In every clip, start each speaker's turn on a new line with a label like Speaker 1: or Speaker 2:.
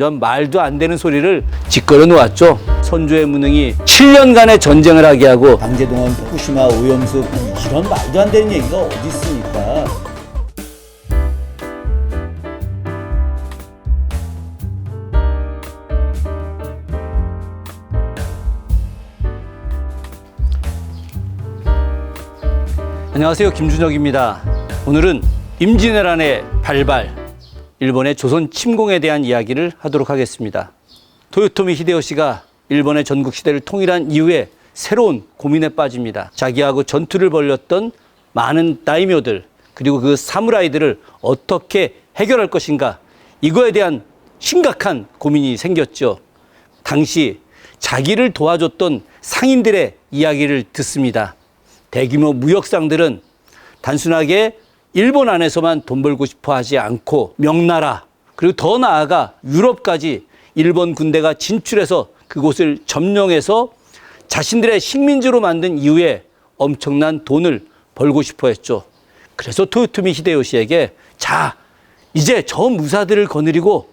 Speaker 1: 이런 말도 안 되는 소리를 짓거려 놓았죠. 선조의 무능이 7년간의 전쟁을 하게 하고
Speaker 2: 강제동원, 후쿠시마, 오염수 이런 말도 안 되는 얘기가 어디 있습니까?
Speaker 1: 안녕하세요. 김준혁입니다. 오늘은 임진왜란의 발발, 일본의 조선 침공에 대한 이야기를 하도록 하겠습니다. 토요토미 히데요시가 일본의 전국 시대를 통일한 이후에 새로운 고민에 빠집니다. 자기하고 전투를 벌였던 많은 다이묘들 그리고 그 사무라이들을 어떻게 해결할 것인가 이거에 대한 심각한 고민이 생겼죠. 당시 자기를 도와줬던 상인들의 이야기를 듣습니다. 대규모 무역상들은 단순하게 일본 안에서만 돈 벌고 싶어 하지 않고 명나라 그리고 더 나아가 유럽까지 일본 군대가 진출해서 그곳을 점령해서 자신들의 식민지로 만든 이후에 엄청난 돈을 벌고 싶어 했죠. 그래서 토요토미 히데요시에게 자, 이제 저 무사들을 거느리고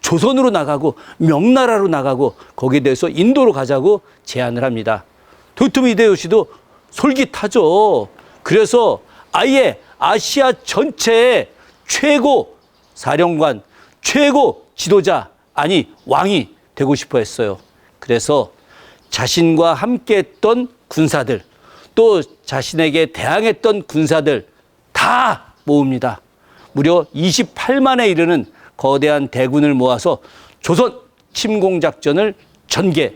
Speaker 1: 조선으로 나가고 명나라로 나가고 거기에 대해서 인도로 가자고 제안을 합니다. 토요토미 히데요시도 솔깃하죠. 그래서 아예 아시아 전체의 최고 사령관, 최고 지도자, 아니 왕이 되고 싶어 했어요. 그래서 자신과 함께 했던 군사들, 또 자신에게 대항했던 군사들 다 모읍니다. 무려 28만에 이르는 거대한 대군을 모아서 조선 침공 작전을 전개해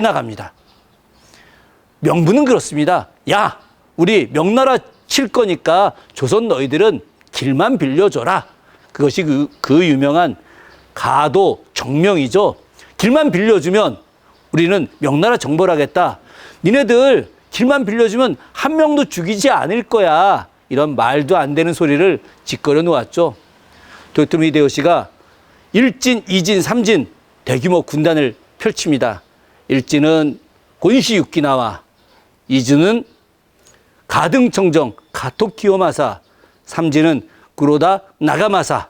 Speaker 1: 나갑니다. 명분은 그렇습니다. 야, 우리 명나라 칠 거니까 조선 너희들은 길만 빌려줘라. 그것이 그, 그 유명한 가도 정명이죠. 길만 빌려주면 우리는 명나라 정벌 하겠다. 니네들 길만 빌려주면 한 명도 죽이지 않을 거야. 이런 말도 안 되는 소리를 짓거려 놓았죠. 도요토미 히데요시가 일진, 이진, 삼진 대규모 군단을 펼칩니다. 일진은 곤시 유키나와 이즈는 가등청정 가토키오마사, 삼지는 구로다 나가마사,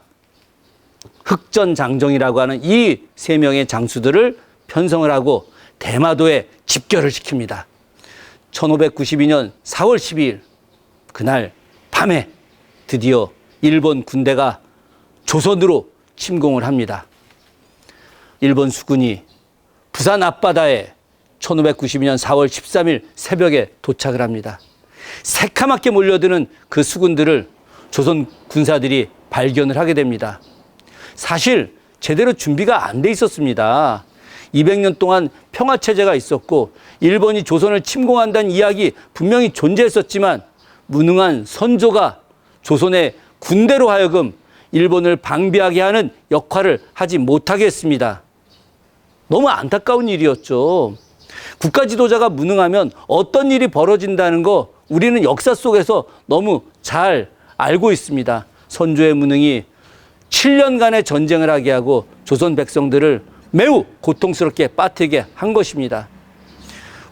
Speaker 1: 흑전장정이라고 하는 이 세 명의 장수들을 편성을 하고 대마도에 집결을 시킵니다. 1592년 4월 12일 그날 밤에 드디어 일본 군대가 조선으로 침공을 합니다. 일본 수군이 부산 앞바다에 1592년 4월 13일 새벽에 도착을 합니다. 새카맣게 몰려드는 그 수군들을 조선 군사들이 발견을 하게 됩니다. 사실 제대로 준비가 안 돼 있었습니다. 200년 동안 평화 체제가 있었고 일본이 조선을 침공한다는 이야기 분명히 존재했었지만 무능한 선조가 조선의 군대로 하여금 일본을 방비하게 하는 역할을 하지 못하게 했습니다. 너무 안타까운 일이었죠. 국가 지도자가 무능하면 어떤 일이 벌어진다는 거 우리는 역사 속에서 너무 잘 알고 있습니다. 선조의 무능이 7년간의 전쟁을 하게 하고 조선 백성들을 매우 고통스럽게 빠뜨리게 한 것입니다.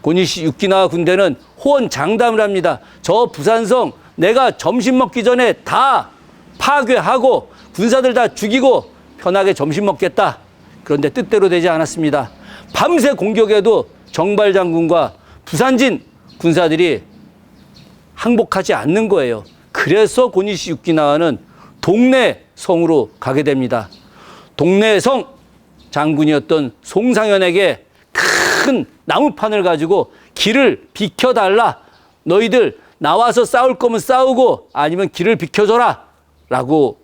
Speaker 1: 고니시 유키나와 군대는 호언 장담을 합니다. 저 부산성 내가 점심 먹기 전에 다 파괴하고 군사들 다 죽이고 편하게 점심 먹겠다. 그런데 뜻대로 되지 않았습니다. 밤새 공격에도 정발 장군과 부산진 군사들이 항복하지 않는 거예요. 그래서 고니시 유키나와는 동네 성으로 가게 됩니다. 동네 성 장군이었던 송상현에게 큰 나무판을 가지고 길을 비켜달라. 너희들 나와서 싸울 거면 싸우고 아니면 길을 비켜줘라. 라고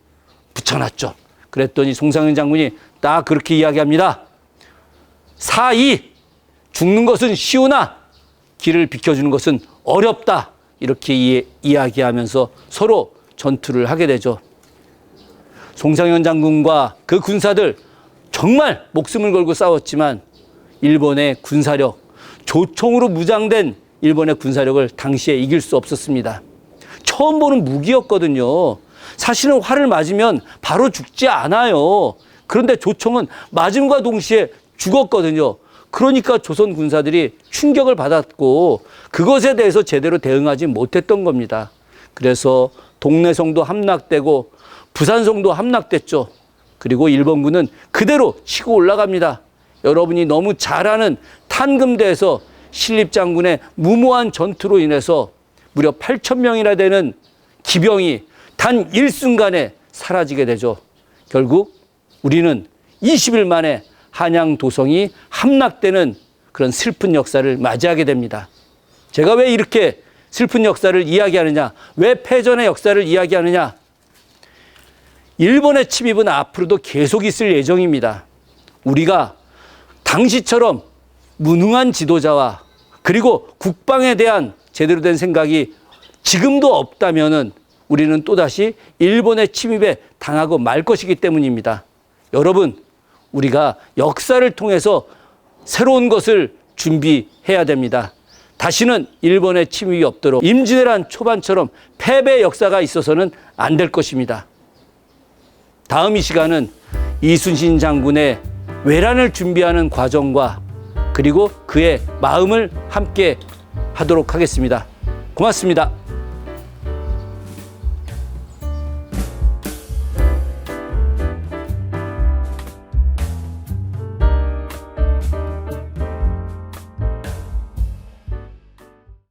Speaker 1: 붙여놨죠. 그랬더니 송상현 장군이 딱 그렇게 이야기합니다. 사이 죽는 것은 쉬우나 길을 비켜주는 것은 어렵다. 이렇게 이, 이야기하면서 서로 전투를 하게 되죠. 송상현 장군과 그 군사들 정말 목숨을 걸고 싸웠지만 일본의 군사력, 조총으로 무장된 일본의 군사력을 당시에 이길 수 없었습니다. 처음 보는 무기였거든요. 사실은 활을 맞으면 바로 죽지 않아요. 그런데 조총은 맞음과 동시에 죽었거든요. 그러니까 조선 군사들이 충격을 받았고 그것에 대해서 제대로 대응하지 못했던 겁니다. 그래서 동래성도 함락되고 부산성도 함락됐죠. 그리고 일본군은 그대로 치고 올라갑니다. 여러분이 너무 잘 아는 탄금대에서 신립장군의 무모한 전투로 인해서 무려 8천 명이나 되는 기병이 단 일순간에 사라지게 되죠. 결국 우리는 20일 만에 한양 도성이 함락되는 그런 슬픈 역사를 맞이하게 됩니다. 제가 왜 이렇게 슬픈 역사를 이야기하느냐? 왜 패전의 역사를 이야기하느냐? 일본의 침입은 앞으로도 계속 있을 예정입니다. 우리가 당시처럼 무능한 지도자와 그리고 국방에 대한 제대로 된 생각이 지금도 없다면은 우리는 또다시 일본의 침입에 당하고 말 것이기 때문입니다. 여러분, 우리가 역사를 통해서 새로운 것을 준비해야 됩니다. 다시는 일본의 침입이 없도록 임진왜란 초반처럼 패배 역사가 있어서는 안 될 것입니다. 다음 이 시간은 이순신 장군의 외란을 준비하는 과정과 그리고 그의 마음을 함께 하도록 하겠습니다. 고맙습니다.